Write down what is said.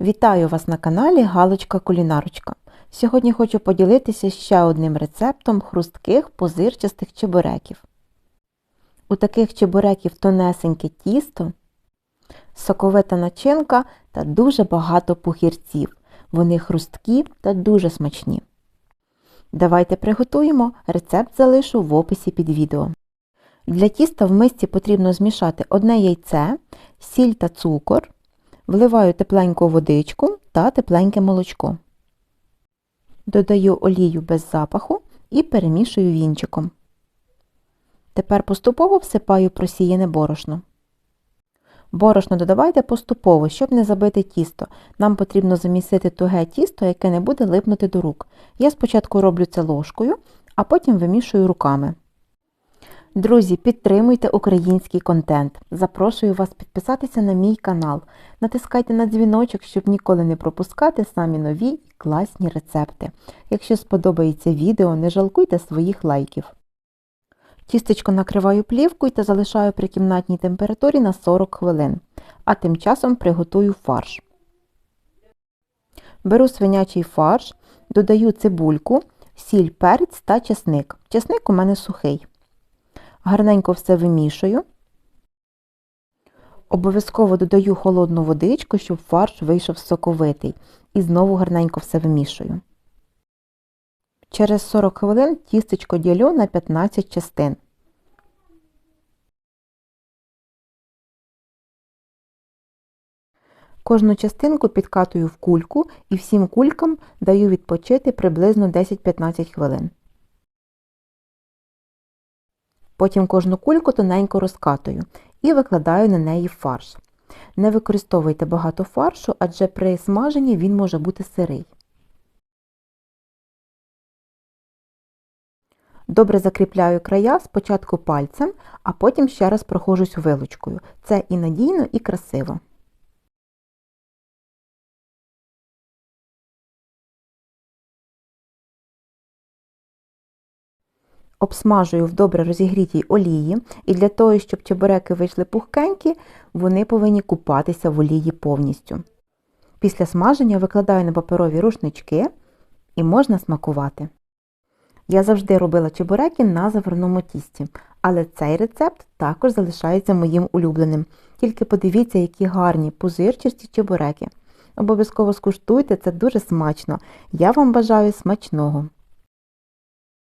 Вітаю вас на каналі Галочка Кулінарочка. Сьогодні хочу поділитися ще одним рецептом хрустких позирчастих чебуреків. У таких чебуреків тонесеньке тісто, соковита начинка та дуже багато пухірців. Вони хрусткі та дуже смачні. Давайте приготуємо, рецепт залишу в описі під відео. Для тіста в мисці потрібно змішати одне яйце, сіль та цукор, вливаю тепленьку водичку та тепленьке молочко. Додаю олію без запаху і перемішую вінчиком. Тепер поступово всипаю просіяне борошно. Борошно додавайте поступово, щоб не забити тісто. Нам потрібно замісити туге тісто, яке не буде липнути до рук. Я спочатку роблю це ложкою, а потім вимішую руками. Друзі, підтримуйте український контент. Запрошую вас підписатися на мій канал. Натискайте на дзвіночок, щоб ніколи не пропускати самі нові і класні рецепти. Якщо сподобається відео, не жалкуйте своїх лайків. Тістечко накриваю плівкою та залишаю при кімнатній температурі на 40 хвилин, а тим часом приготую фарш. Беру свинячий фарш, додаю цибульку, сіль, перець та чесник. Чесник у мене сухий. Гарненько все вимішую. Обов'язково додаю холодну водичку, щоб фарш вийшов соковитий. І знову гарненько все вимішую. Через 40 хвилин тістечко ділю на 15 частин. Кожну частинку підкатую в кульку і всім кулькам даю відпочити приблизно 10-15 хвилин. Потім кожну кульку тоненько розкатую і викладаю на неї фарш. Не використовуйте багато фаршу, адже при смаженні він може бути сирий. Добре закріпляю края спочатку пальцем, а потім ще раз прохожусь вилочкою. Це і надійно, і красиво. Обсмажую в добре розігрітій олії, і для того, щоб чебуреки вийшли пухкенькі, вони повинні купатися в олії повністю. Після смаження викладаю на паперові рушнички і можна смакувати. Я завжди робила чебуреки на заварному тісті, але цей рецепт також залишається моїм улюбленим. Тільки подивіться, які гарні пузирчасті чебуреки. Обов'язково скуштуйте, це дуже смачно. Я вам бажаю смачного!